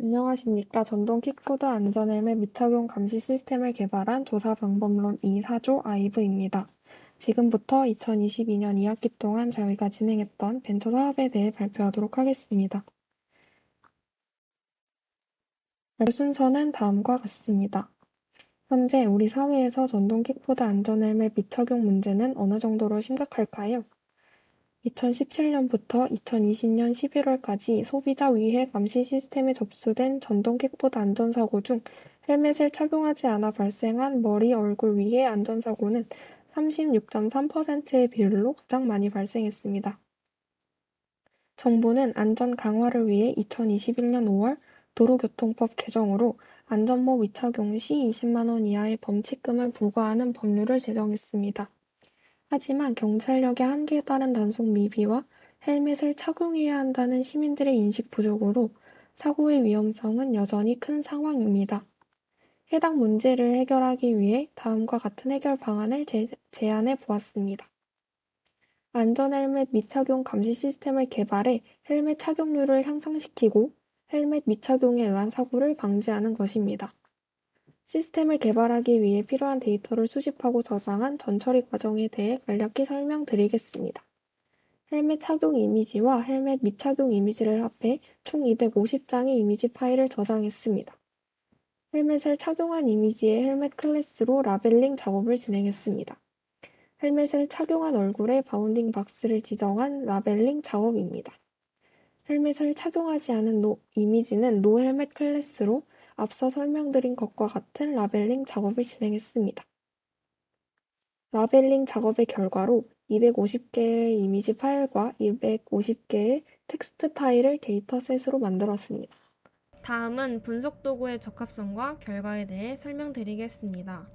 안녕하십니까. 전동 킥보드 안전 헬멧 미착용 감시 시스템을 개발한 조사 방법론 2사조 아이브입니다. 지금부터 2022년 2학기 동안 저희가 진행했던 벤처 사업에 대해 발표하도록 하겠습니다. 순서는 다음과 같습니다. 현재 우리 사회에서 전동 킥보드 안전 헬멧 미착용 문제는 어느 정도로 심각할까요? 2017년부터 2020년 11월까지 소비자 위해 감시 시스템에 접수된 전동 킥보드 안전사고 중 헬멧을 착용하지 않아 발생한 머리, 얼굴 위해 안전사고는 36.3%의 비율로 가장 많이 발생했습니다. 정부는 안전 강화를 위해 2021년 5월 도로교통법 개정으로 안전모 위착용 시 20만 원 이하의 범칙금을 부과하는 법률을 제정했습니다. 하지만 경찰력의 한계에 따른 단속 미비와 헬멧을 착용해야 한다는 시민들의 인식 부족으로 사고의 위험성은 여전히 큰 상황입니다. 해당 문제를 해결하기 위해 다음과 같은 해결 방안을 제, 제안해 보았습니다. 안전 헬멧 미착용 감시 시스템을 개발해 헬멧 착용률을 향상시키고 헬멧 미착용에 의한 사고를 방지하는 것입니다. 시스템을 개발하기 위해 필요한 데이터를 수집하고 저장한 전처리 과정에 대해 간략히 설명드리겠습니다. 헬멧 착용 이미지와 헬멧 미착용 이미지를 합해 총 250장의 이미지 파일을 저장했습니다. 헬멧을 착용한 이미지의 헬멧 클래스로 라벨링 작업을 진행했습니다. 헬멧을 착용한 얼굴에 바운딩 박스를 지정한 라벨링 작업입니다. 헬멧을 착용하지 않은 노, 이미지는 노 헬멧 클래스로 앞서 설명드린 것과 같은 라벨링 작업을 진행했습니다. 라벨링 작업의 결과로 250개의 이미지 파일과 250개의 텍스트 파일을 데이터셋으로 만들었습니다. 다음은 분석 도구의 적합성과 결과에 대해 설명드리겠습니다.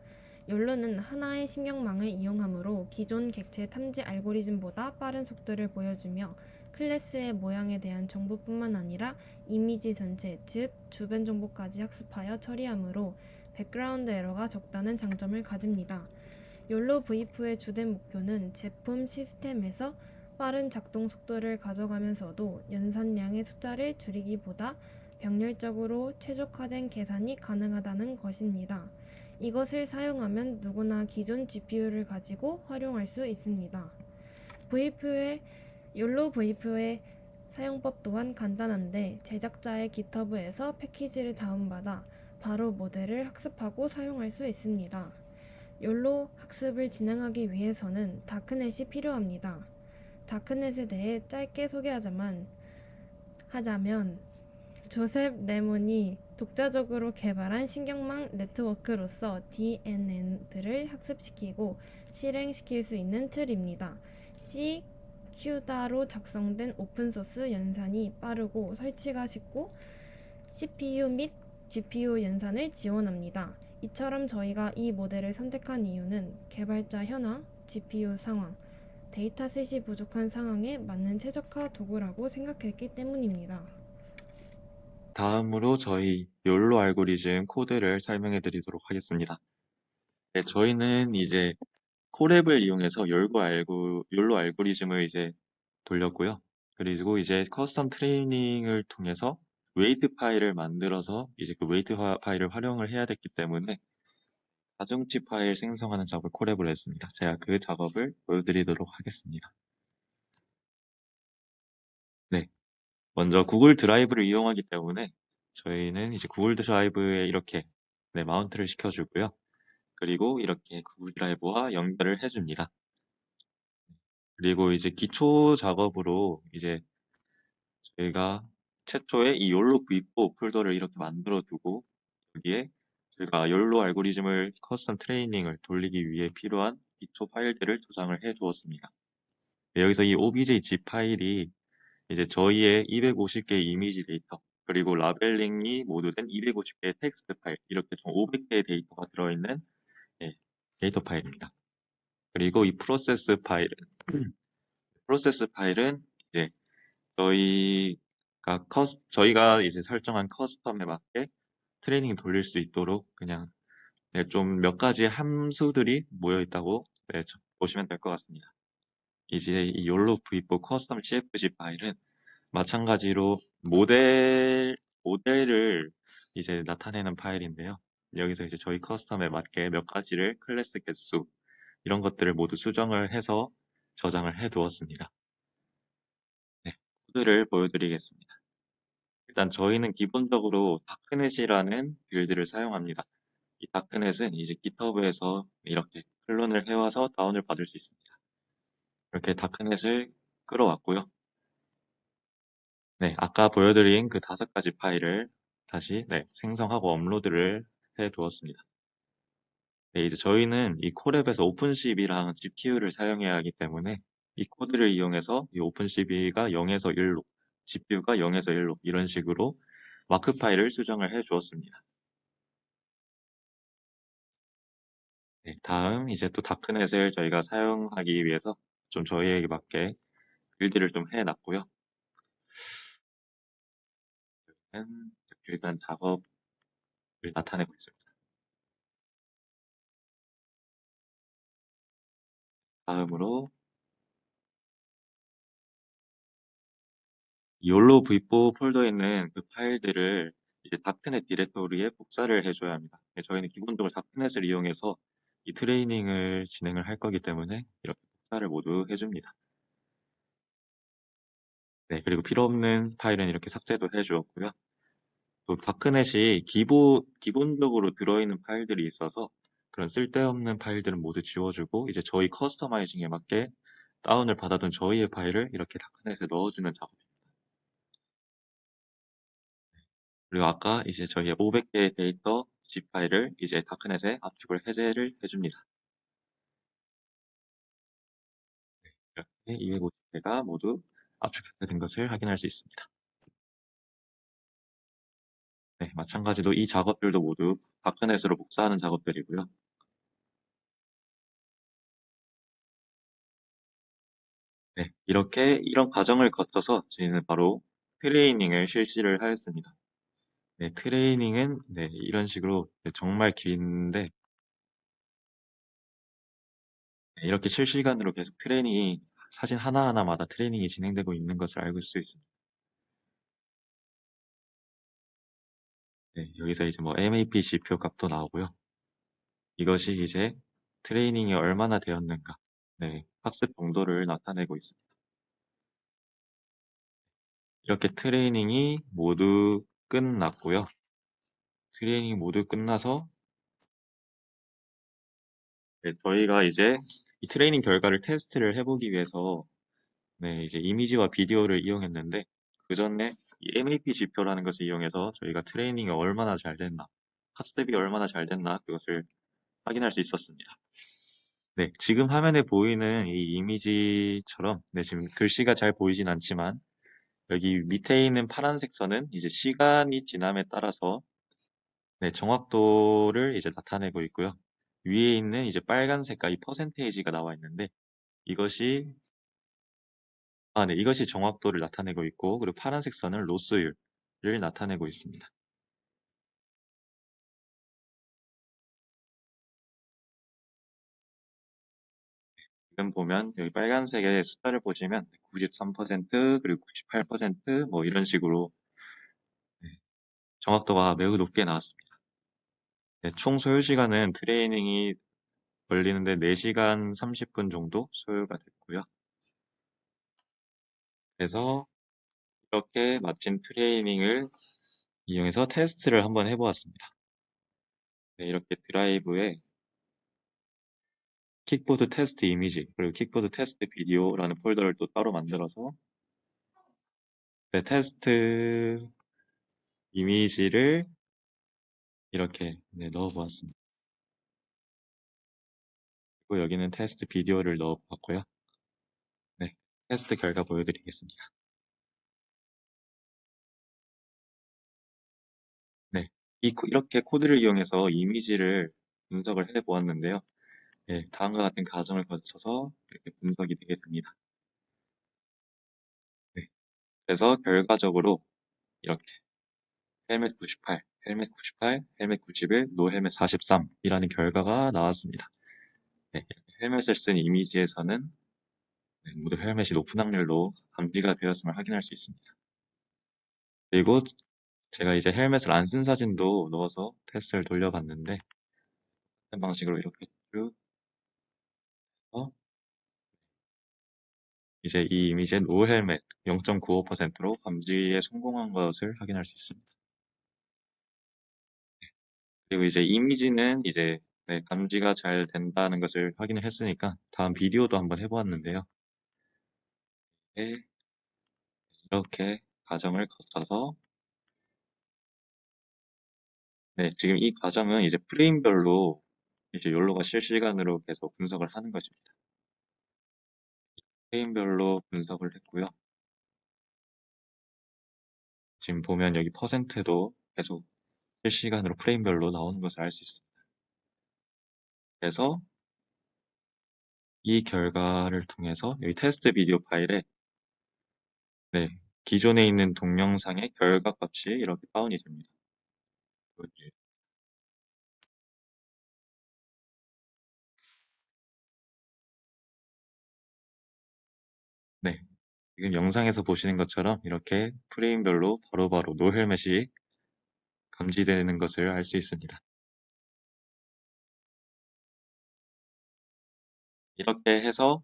욜로는 하나의 신경망을 이용하므로 기존 객체 탐지 알고리즘보다 빠른 속도를 보여주며 클래스의 모양에 대한 정보뿐만 아니라 이미지 전체, 즉 주변 정보까지 학습하여 처리하므로 백그라운드 에러가 적다는 장점을 가집니다. 욜로 V4의 주된 목표는 제품 시스템에서 빠른 작동 속도를 가져가면서도 연산량의 숫자를 줄이기보다 병렬적으로 최적화된 계산이 가능하다는 것입니다. 이것을 사용하면 누구나 기존 GPU를 가지고 활용할 수 있습니다. V4의 욜로 V4의 사용법 또한 간단한데 제작자의 GitHub에서 패키지를 다운받아 바로 모델을 학습하고 사용할 수 있습니다. 욜로 학습을 진행하기 위해서는 다크넷이 필요합니다. 다크넷에 대해 짧게 소개하자면 하자면 조셉 레몬이 독자적으로 개발한 신경망 네트워크로서 DNN들을 학습시키고 실행시킬 수 있는 틀입니다. C 큐다로 작성된 오픈소스 연산이 빠르고 설치가 쉽고 CPU 및 GPU 연산을 지원합니다. 이처럼 저희가 이 모델을 선택한 이유는 개발자 현황, GPU 상황, 데이터셋이 부족한 상황에 맞는 최적화 도구라고 생각했기 때문입니다. 다음으로 저희 욜로 알고리즘 코드를 설명해 드리도록 하겠습니다. 네, 저희는 이제 콜앱을 이용해서 욜로 알고, 욜로 알고리즘을 이제 돌렸고요. 그리고 이제 커스텀 트레이닝을 통해서 웨이트 파일을 만들어서 이제 그 웨이트 화- 파일을 활용을 해야 됐기 때문에 가중치 파일 생성하는 작업을 콜앱을 했습니다. 제가 그 작업을 보여드리도록 하겠습니다. 네. 먼저 구글 드라이브를 이용하기 때문에 저희는 이제 구글 드라이브에 이렇게 네, 마운트를 시켜주고요. 그리고 이렇게 구글 드라이브와 연결을 해줍니다. 그리고 이제 기초 작업으로 이제 저희가 최초에 이 욜로 v4 폴더를 이렇게 만들어 두고 여기에 저희가 욜로 알고리즘을 커스텀 트레이닝을 돌리기 위해 필요한 기초 파일들을 저장을 해 두었습니다. 네, 여기서 이 obj 파일이 이제 저희의 250개의 이미지 데이터 그리고 라벨링이 모두 된 250개의 텍스트 파일 이렇게 총 500개의 데이터가 들어있는 예, 데이터 파일입니다. 그리고 이 프로세스 파일은 프로세스 파일은 이제 저희가 커스 저희가 이제 설정한 커스텀에 맞게 트레이닝 돌릴 수 있도록 그냥 네, 좀 몇 가지 함수들이 모여 있다고 네, 저- 보시면 될 것 같습니다. 이제 이 YOLO V4 커스텀 CFG 파일은 마찬가지로 모델 모델을 이제 나타내는 파일인데요. 여기서 이제 저희 커스텀에 맞게 몇 가지를 클래스 개수 이런 것들을 모두 수정을 해서 저장을 해 두었습니다. 네, 코드를 보여드리겠습니다. 일단 저희는 기본적으로 다크넷이라는 빌드를 사용합니다. 이 다크넷은 이제 GitHub에서 이렇게 클론을 해와서 다운을 받을 수 있습니다. 이렇게 다크넷을 끌어왔고요. 네, 아까 보여드린 그 다섯 가지 파일을 다시 네, 생성하고 업로드를 해 두었습니다. 네, 이제 저희는 이 콜앱에서 오픈CV랑 GPU를 사용해야 하기 때문에 이 코드를 이용해서 이 오픈CV가 0에서 1로, GPU가 0에서 1로 이런 식으로 마크 파일을 수정을 해 주었습니다. 네, 다음 이제 또 다크넷을 저희가 사용하기 위해서 좀 저희에게 맞게 빌드를 좀 해놨고요. 음, 일단 작업을 나타내고 있습니다. 다음으로 YOLO V4 폴더에 있는 그 파일들을 이제 다크넷 디렉토리에 복사를 해줘야 합니다. 네, 저희는 기본적으로 다크넷을 이용해서 이 트레이닝을 진행을 할 거기 때문에 이렇게 복사를 모두 해줍니다. 네, 그리고 필요 없는 파일은 이렇게 삭제도 해주었고요. 또 다크넷이 기본, 기본적으로 들어있는 파일들이 있어서 그런 쓸데없는 파일들은 모두 지워주고 이제 저희 커스터마이징에 맞게 다운을 받아둔 저희의 파일을 이렇게 다크넷에 넣어주는 작업입니다. 그리고 아까 이제 저희의 500개의 데이터 zip 파일을 이제 다크넷에 압축을 해제를 해줍니다. 이렇게 250개가 모두 압축된 것을 확인할 수 있습니다. 네, 마찬가지로 이 작업들도 모두 다크넷으로 복사하는 작업들이고요. 네, 이렇게 이런 과정을 거쳐서 저희는 바로 트레이닝을 실시를 하였습니다. 네, 트레이닝은 네, 이런 식으로 네, 정말 긴데 네, 이렇게 실시간으로 계속 트레이닝이 사진 하나하나마다 트레이닝이 진행되고 있는 것을 알수 있습니다. 네, 여기서 이제 뭐 MAP 지표 값도 나오고요. 이것이 이제 트레이닝이 얼마나 되었는가, 네, 학습 정도를 나타내고 있습니다. 이렇게 트레이닝이 모두 끝났고요. 트레이닝이 모두 끝나서 네, 저희가 이제 이 트레이닝 결과를 테스트를 해보기 위해서 네, 이제 이미지와 비디오를 이용했는데 그 전에 이 MAP 지표라는 것을 이용해서 저희가 트레이닝이 얼마나 잘 됐나, 학습이 얼마나 잘 됐나 그것을 확인할 수 있었습니다. 네, 지금 화면에 보이는 이 이미지처럼 네, 지금 글씨가 잘 보이진 않지만 여기 밑에 있는 파란색 선은 이제 시간이 지남에 따라서 네, 정확도를 이제 나타내고 있고요. 위에 있는 이제 빨간 색깔 이 퍼센테이지가 나와 있는데 이것이 아, 네, 이것이 정확도를 나타내고 있고 그리고 파란색 선은 로스율을 나타내고 있습니다. 지금 보면 여기 빨간색의 숫자를 보시면 93% 그리고 98%뭐 이런 식으로 네, 정확도가 매우 높게 나왔습니다. 네, 총 소요 시간은 트레이닝이 걸리는데 4시간 30분 정도 소요가 됐고요. 그래서 이렇게 마친 트레이닝을 이용해서 테스트를 한번 해보았습니다. 네, 이렇게 드라이브에 킥보드 테스트 이미지 그리고 킥보드 테스트 비디오라는 폴더를 또 따로 만들어서 네, 테스트 이미지를 이렇게 네, 넣어보았습니다. 그리고 여기는 테스트 비디오를 넣어봤고요. 네, 테스트 결과 보여드리겠습니다. 네, 이, 코- 이렇게 코드를 이용해서 이미지를 분석을 해보았는데요. 네, 다음과 같은 과정을 거쳐서 이렇게 분석이 되게 됩니다. 네, 그래서 결과적으로 이렇게 헬멧 98, 헬멧 98, 헬멧 91, 노 헬멧 43이라는 결과가 나왔습니다. 네, 헬멧을 쓴 이미지에서는 네, 모두 헬멧이 높은 확률로 감지가 되었음을 확인할 수 있습니다. 그리고 제가 이제 헬멧을 안 쓴 사진도 넣어서 테스트를 돌려봤는데 같은 방식으로 이렇게 쭉 해서 이제 이 이미지의 노 헬멧 0.95%로 감지에 성공한 것을 확인할 수 있습니다. 그리고 이제 이미지는 이제 네, 감지가 잘 된다는 것을 확인을 했으니까 다음 비디오도 한번 해보았는데요. 네, 이렇게 과정을 거쳐서 네, 지금 이 과정은 이제 프레임별로 이제 욜로가 실시간으로 계속 분석을 하는 것입니다. 프레임별로 분석을 했고요. 지금 보면 여기 퍼센트도 계속 실시간으로 프레임별로 나오는 것을 알 수 있습니다. 그래서 이 결과를 통해서 여기 테스트 비디오 파일에 네, 기존에 있는 동영상의 결과 값이 이렇게 다운이 됩니다. 네, 지금 영상에서 보시는 것처럼 이렇게 프레임별로 바로바로 노 헬멧이 감지되는 것을 알 수 있습니다. 이렇게 해서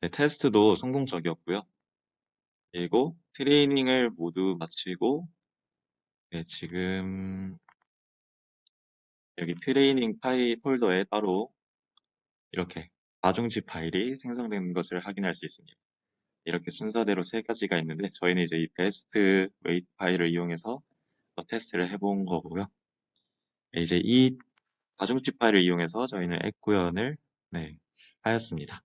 네, 테스트도 성공적이었고요. 그리고 트레이닝을 모두 마치고 네, 지금 여기 트레이닝 파일 폴더에 따로 이렇게 가중치 파일이 생성되는 것을 확인할 수 있습니다. 이렇게 순서대로 세 가지가 있는데 저희는 이제 이 베스트 웨이트 파일을 이용해서 테스트를 해본 거고요. 네, 이제 이 가중치 파일을 이용해서 저희는 액 구현을 네, 하였습니다.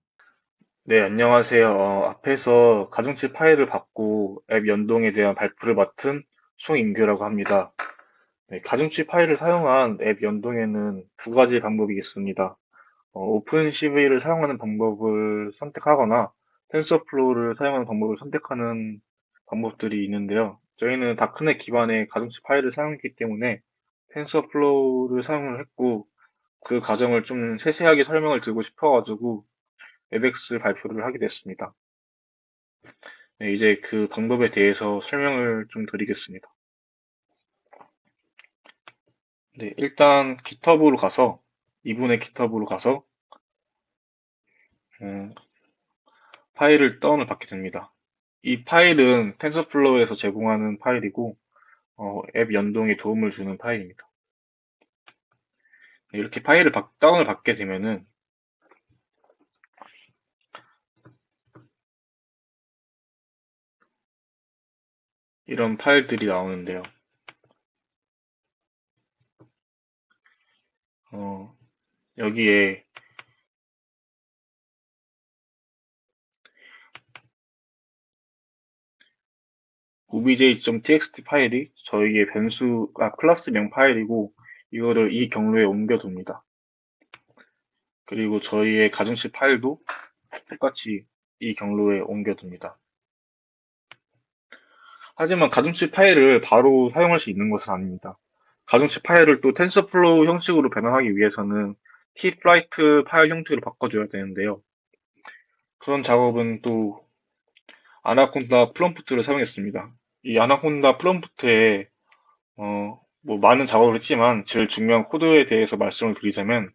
네, 안녕하세요. 어, 앞에서 가중치 파일을 받고 앱 연동에 대한 발표를 맡은 송인규라고 합니다. 네, 가중치 파일을 사용한 앱 연동에는 두 가지 방법이 있습니다. 어, 오픈CV를 사용하는 방법을 선택하거나 텐서플로우를 사용하는 방법을 선택하는 방법들이 있는데요. 저희는 다크넷 기반의 가중치 파일을 사용했기 때문에 텐서플로우를 사용을 했고 그 과정을 좀 세세하게 설명을 드리고 싶어가지고 웹엑스 발표를 하게 됐습니다. 네, 이제 그 방법에 대해서 설명을 좀 드리겠습니다. 네, 일단 GitHub으로 가서 이분의 GitHub으로 가서 음, 파일을 다운을 받게 됩니다. 이 파일은 텐서플로우에서 제공하는 파일이고 어, 앱 연동에 도움을 주는 파일입니다. 네, 이렇게 파일을 바, 다운을 받게 되면은 이런 파일들이 나오는데요. 어, 여기에 obj.txt 파일이 저희의 변수, 아, 클래스명 파일이고, 이거를 이 경로에 옮겨둡니다. 그리고 저희의 가중치 파일도 똑같이 이 경로에 옮겨둡니다. 하지만 가중치 파일을 바로 사용할 수 있는 것은 아닙니다. 가중치 파일을 또 텐서플로우 형식으로 변환하기 위해서는 tflight 파일 형태로 바꿔줘야 되는데요. 그런 작업은 또 아나콘다 프롬프트를 사용했습니다. 이 아나콘다 프롬프트에 어, 뭐 많은 작업을 했지만 제일 중요한 코드에 대해서 말씀을 드리자면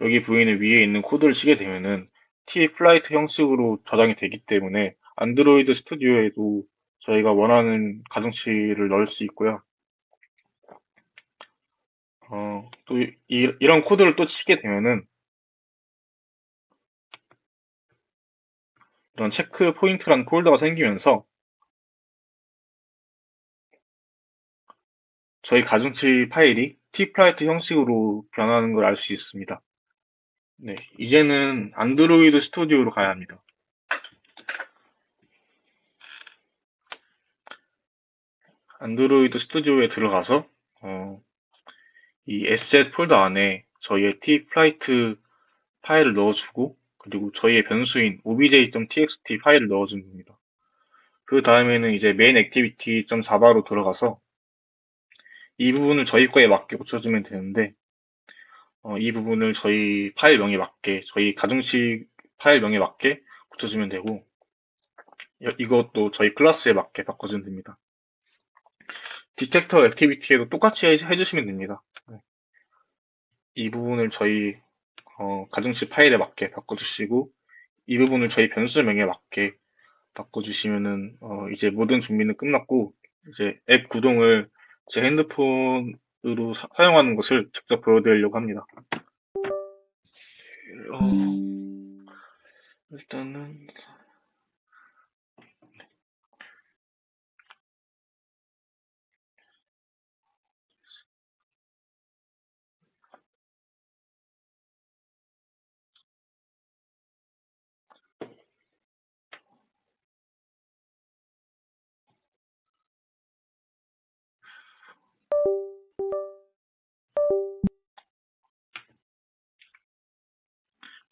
여기 보이는 위에 있는 코드를 치게 되면은 tflight 형식으로 저장이 되기 때문에 안드로이드 스튜디오에도 저희가 원하는 가중치를 넣을 수 있고요. 어, 또 이, 이런 코드를 또 치게 되면은 이런 체크 포인트라는 폴더가 생기면서 저희 가중치 파일이 tflight 형식으로 변하는 걸 알 수 있습니다. 네, 이제는 안드로이드 스튜디오로 가야 합니다. 안드로이드 스튜디오에 들어가서 어, 이 asset 폴더 안에 저희의 tflight 파일을 넣어주고 그리고 저희의 변수인 obj.txt 파일을 넣어주는 겁니다. 그 다음에는 이제 main activity.java로 들어가서 이 부분을 저희 거에 맞게 고쳐주면 되는데 어, 이 부분을 저희 파일명에 맞게 저희 가중치 파일명에 맞게 붙여주면 되고 여- 이것도 저희 클래스에 맞게 바꿔주면 됩니다. 디텍터 액티비티에도 똑같이 해- 해주시면 됩니다. 네. 이 부분을 저희 어, 가중치 파일에 맞게 바꿔주시고 이 부분을 저희 변수명에 맞게 바꿔주시면은 어, 이제 모든 준비는 끝났고 이제 앱 구동을 제 핸드폰 으로 사, 용하는 것을 직접 보여드리려고 합니다. 어, 일단은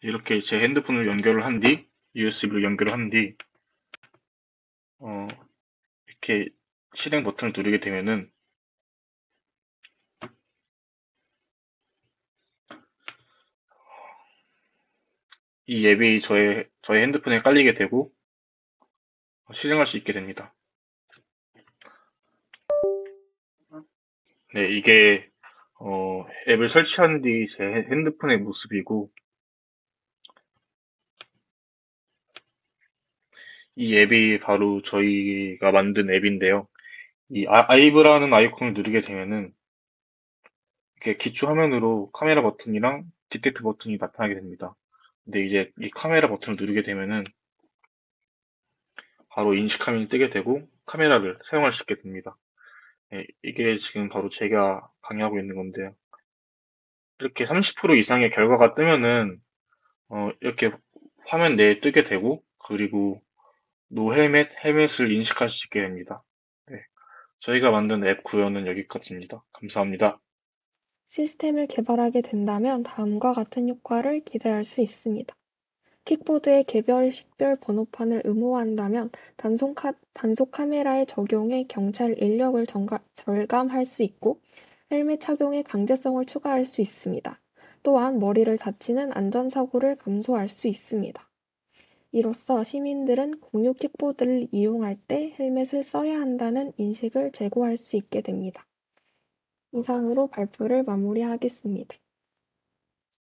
이렇게 제 핸드폰을 연결을 한 뒤, USB로 연결을 한 뒤, 어, 이렇게 실행 버튼을 누르게 되면은 이 앱이 저의, 저의 핸드폰에 깔리게 되고 실행할 수 있게 됩니다. 네, 이게 어, 앱을 설치한 뒤 제 핸드폰의 모습이고 이 앱이 바로 저희가 만든 앱인데요. 이 아- 아이브라는 아이콘을 누르게 되면은 이렇게 기초 화면으로 카메라 버튼이랑 디텍트 버튼이 나타나게 됩니다. 근데 이제 이 카메라 버튼을 누르게 되면은 바로 인식 화면이 뜨게 되고 카메라를 사용할 수 있게 됩니다. 네, 이게 지금 바로 제가 강의하고 있는 건데요. 이렇게 30% 이상의 결과가 뜨면은 어, 이렇게 화면 내에 뜨게 되고 그리고 노 헬멧, 헬멧을 인식할 수 있게 됩니다. 네, 저희가 만든 앱 구현은 여기까지입니다. 감사합니다. 시스템을 개발하게 된다면 다음과 같은 효과를 기대할 수 있습니다. 킥보드의 개별 식별 번호판을 의무화한다면 단속, 카, 단속 카메라의 적용에 경찰 인력을 정가- 절감할 수 있고 헬멧 착용의 강제성을 추가할 수 있습니다. 또한 머리를 다치는 안전사고를 감소할 수 있습니다. 이로써 시민들은 공유 킥보드를 이용할 때 헬멧을 써야 한다는 인식을 제고할 수 있게 됩니다. 이상으로 발표를 마무리하겠습니다.